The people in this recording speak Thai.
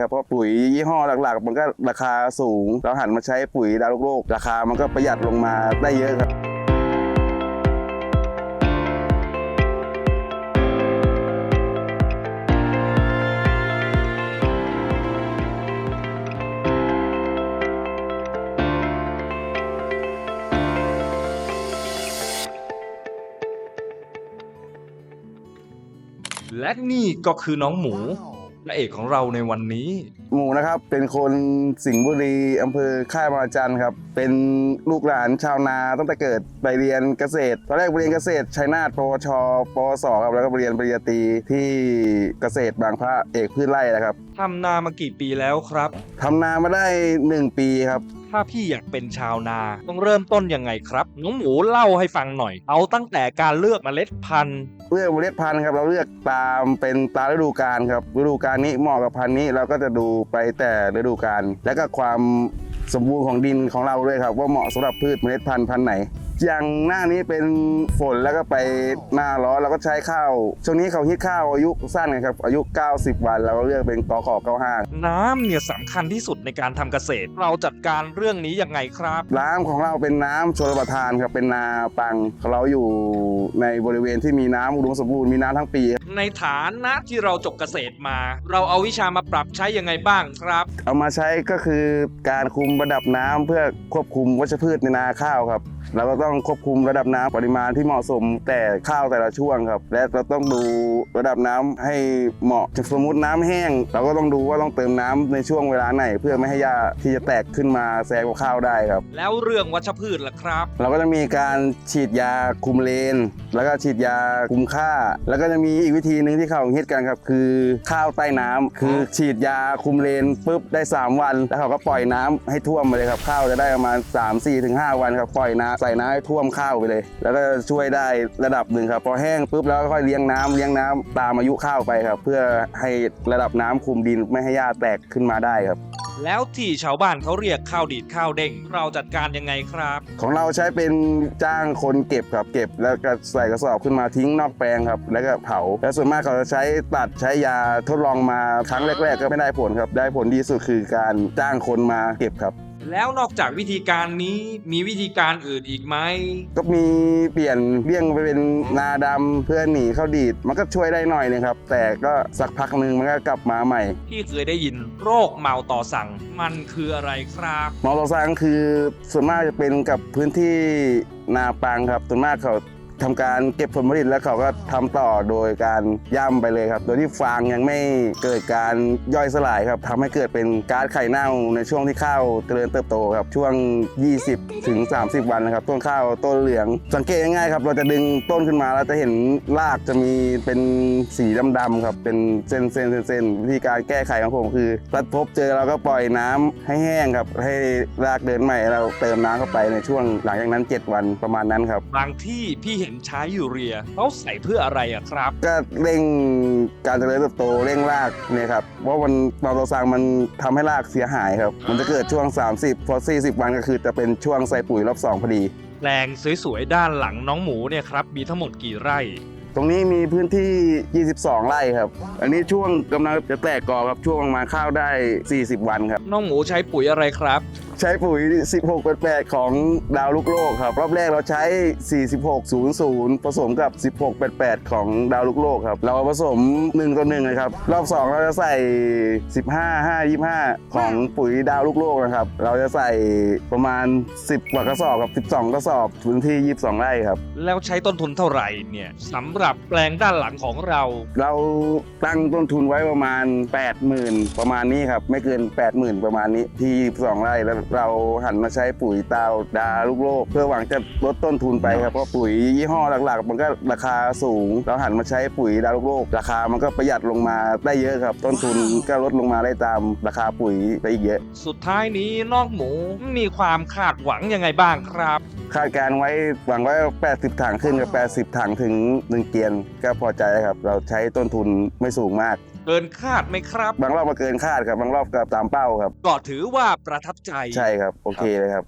ครับเพราะปุ๋ยยี่ห้อหลักๆ มันก็ราคาสูง เราหันมาใช้ปุ๋ยดาวโลกราคามันก็ประหยัดลงมาได้เยอะครับและนี่ก็คือน้องหมู พระเอกของเราในวันนี้ หมูนะครับ เป็นคนสิงห์บุรีอำเภอค่ายบางระจันครับ เป็นลูกหลานชาวนาตั้งแต่เกิดไปเรียนเกษตร ตอนแรกไปเรียนเกษตรชัยนาทปวชปวสครับแล้วก็ไปเรียนปริญญาตรีที่เกษตรบางพระเอกพืชไร่นะครับทำนามากี่ปีแล้วครับ ทำนามาได้ 1 ปีครับถ้าพี่อยากเป็นชาวนาต้องเริ่มต้นยังไงครับน้องหมูเล่าให้ฟังหน่อย เอาตั้งแต่การเลือกเมล็ดพันธุ์เลือกเมล็ดพันธุ์ครับเราเลือกตามเป็นตามฤดูกาลครับฤดูกาลนี้เหมาะกับพันธุ์นี้เราก็จะดูไปแต่ฤดูกาลและก็ความสมบูรณ์ของดินของเราด้วยครับ ว่าเหมาะสำหรับพืชเมล็ดพันธุ์พันธุ์ไหน อย่างหน้านี้เป็นฝนแล้วก็ไปหน้าร้อนเราก็ใช้ข้าว ช่วงนี้เขาฮิตข้าวอายุสั้นไงครับ อายุ 90 วันเราก็เลือกเป็นกขอ95 น้ำเนี่ยสำคัญที่สุดในการทำเกษตร เราจัดการเรื่องนี้ยังไงครับน้ำของเราเป็นน้ำชลประทานครับเป็นนาปังเราอยู่ในบริเวณที่มีน้ำอุดมสมบูรณ์มีน้ำทั้งปี ในฐานะที่เราจบเกษตรมา เราเอาวิชามาปรับใช้ยังไงบ้างครับ เอามาใช้ก็คือการคุมระดับน้ำเพื่อควบคุมวัชพืชในนาข้าวครับเราก็ต้องควบคุมระดับน้ำปริมาณที่เหมาะสมแต่ข้าวแต่ละช่วงครับ และเราต้องดูระดับน้ำให้เหมาะสมมติน้ำแห้ง เราก็ต้องดูว่าต้องเติมน้ำในช่วงเวลาไหน เพื่อไม่ให้หญ้าที่จะแตกขึ้นมาแซงกับข้าวได้ครับ แล้วเรื่องวัชพืชล่ะครับ เราก็จะมีการฉีดยาคุมเลน แล้วก็ฉีดยาคุมค่า แล้วก็จะมีอีกวิธีหนึ่งที่เขาฮิตกันครับ คือข้าวใต้น้ำคือฉีดยาคุมเลนปุ๊บได้ 3 วัน แล้วเขาก็ปล่อยน้ำให้ท่วมไปเลยครับข้าวจะได้ประมาณ3 4ถึง5วันครับปล่อยน้ำใส่น้ำให้ท่วมข้าวไปเลย แล้วก็ช่วยได้ระดับหนึ่งครับพอแห้งปุ๊บแล้วก็ค่อยเลี้ยงน้ำเลี้ยงน้ำตามอายุข้าวไปครับ เพื่อให้ระดับน้ำคุมดินไม่ให้หญ้าแตกขึ้นมาได้ครับแล้วที่ชาวบ้านเขาเรียกข้าวดีดข้าวเด้งเราจัดการยังไงครับ ของเราใช้เป็นจ้างคนเก็บครับเก็บ แล้วก็ใส่กระสอบขึ้นมาทิ้งนอกแปลงครับ แล้วก็เผา แล้วส่วนมากเขาจะใช้ตัดใช้ยาทดลองมาครั้งแรก ๆ ก็ไม่ได้ผลครับ ได้ผลดีสุดคือการจ้างคนมาเก็บครับ แล้วนอกจากวิธีการนี้มีวิธีการอื่นอีกไหม ก็มีเปลี่ยนเลี่ยงไปเป็นนาดำเพื่อหนีเข้าดีด มันก็ช่วยได้หน่อยนึงครับ แต่ก็สักพักหนึ่งมันก็กลับมาใหม่ที่เคยได้ยินโรคเมาต่อสั่ง มันคืออะไรครับ หมอตอซังคือส่วนมากจะเป็นกับพื้นที่นาปังครับส่วนมากเขา ทำการเก็บผลผลิตแล้วเขาก็ทำต่อโดยการย่ำไปเลยครับ โดยที่ฟางยังไม่เกิดการย่อยสลายครับทำให้เกิดเป็นก๊าซไข่เน่าในช่วงที่ข้าวเจริญเติบโตครับช่วง 20ถึง30 วันนะครับต้นข้าวต้นเหลือง สังเกตง่ายๆครับเราจะดึงต้นขึ้นมาแล้วจะเห็นรากจะมีเป็นสีดำๆครับเป็นเส้นๆเส้นๆวิธีการแก้ไขของผมคือรัดพบเจอเราก็ปล่อยน้ำให้แห้งครับ ให้รากเดินใหม่เราเติมน้ำเข้าไปในช่วงหลังจากนั้น 7 วันประมาณนั้นครับ บางที่พี่เห็นใช้ยูเรียเขาใส่เพื่ออะไรอะครับก็เร่งการเจริญเติบโตเร่งรากเนี่ยครับเพราะมันเมาโตซังมันทำให้รากเสียหายครับ มันจะเกิดช่วง 30พอ40 วันก็คือจะเป็นช่วงใส่ปุ๋ยรอบ2พอดี แปลงสวยๆด้านหลังน้องหมูเนี่ยครับมีทั้งหมดกี่ไร่ ตรงนี้มีพื้นที่ 22 ไร่ครับ อันนี้ช่วงกำลังจะแตกกอครับช่วงประมาณข้าวได้ 40 วันครับ น้องหมูใช้ปุ๋ยอะไรครับ ใช้ปุ๋ย 16 88 ของดาวลูกโลกครับ รอบแรกเราใช้ 4600 ผสมกับ 16 88 ของดาวลูกโลกครับ เราผสม1ต่อ1เลยครับ รอบ 2 เราจะใส่ 15 5 25 ของปุ๋ยดาวลูกโลกนะครับ เราจะใส่ประมาณ 10 กว่ากระสอบครับ 12 กระสอบพื้นที่ 22 ไร่ครับ แล้วใช้ต้นทุนเท่าไหร่เนี่ยสำหรับแปลงด้านหลังของเรา เราตั้งต้นทุนไว้ประมาณ 80,000 ประมาณนี้ครับ ไม่เกิน 80,000 ประมาณนี้ที่2ไร่แล้วเราหันมาใช้ปุ๋ยตาวดาลูกโลก เพื่อหวังจะลดต้นทุนไปครับเพราะปุ๋ยยี่ห้อหลักๆ มันก็ราคาสูง เราหันมาใช้ปุ๋ยดาวลูกโลก ราคามันก็ประหยัดลงมาได้เยอะครับ ต้นทุนก็ลดลงมาได้ตามราคาปุ๋ยไปอีกเยอะ สุดท้ายนี้น้องหมูมีความคาดหวังยังไงบ้างครับ คาดการณ์ไว้หวังไว้ 80 ถังขึ้นกับ 80 ถังถึง1เกียนก็พอใจครับ เราใช้ต้นทุนไม่สูงมาก เกินคาดไหมครับ บางรอบมาเกินคาดครับ บางรอบก็ตามเป้าครับ ก็ถือว่าประทับใจ ใช่ครับ โอเคเลยครับ